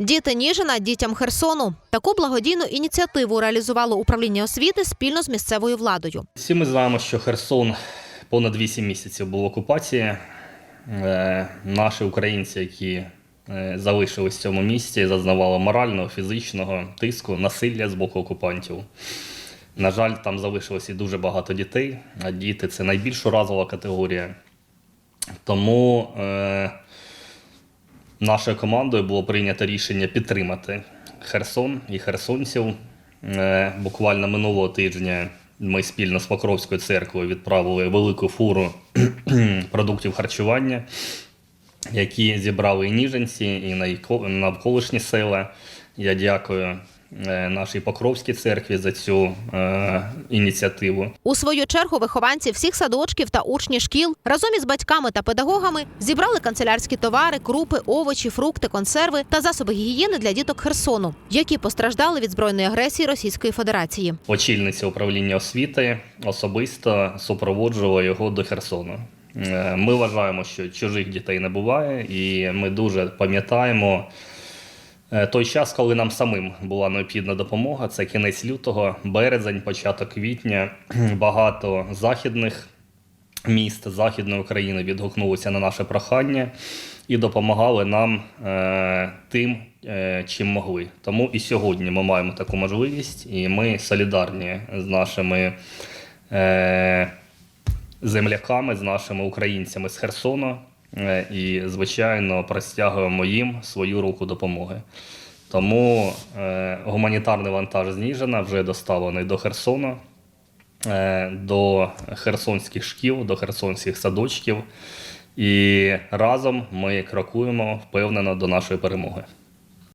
Діти Ніжина дітям Херсону. Таку благодійну ініціативу реалізувало управління освіти спільно з місцевою владою. Всі ми знаємо, що Херсон понад 8 місяців був в окупації. Е, Наші українці, які е, залишились в цьому місті, зазнавали морального, фізичного тиску, насилля з боку окупантів. На жаль, там залишилося і дуже багато дітей, а діти це найбільш уразова категорія. Тому е, нашою командою було прийнято рішення підтримати Херсон і херсонців. Е, Буквально минулого тижня ми спільно з Покровською церквою відправили велику фуру продуктів харчування, які зібрали і ніженці, і навколишні села. Я дякую нашій Покровській церкві за цю е, ініціативу. У свою чергу вихованці всіх садочків та учні шкіл разом із батьками та педагогами зібрали канцелярські товари, крупи, овочі, фрукти, консерви та засоби гігієни для діток Херсону, які постраждали від збройної агресії Російської Федерації. очільниця управління освіти особисто супроводжувала його до Херсону. Е, Ми вважаємо, що чужих дітей не буває, і ми дуже пам'ятаємо е, той час, коли нам самим була необхідна допомога. Це кінець лютого, березень, початок квітня. Багато західних міст Західної України відгукнулися на наше прохання і допомагали нам е, тим, е, чим могли. Тому і сьогодні ми маємо таку можливість, і ми солідарні з нашими е, земляками, з нашими українцями з Херсону. Е, І, звичайно, простягуємо їм свою руку допомоги. Тому е, гуманітарний вантаж зніжена вже доставлений до Херсона, е, до херсонських шкіл, до херсонських садочків. І разом ми крокуємо впевнено до нашої перемоги.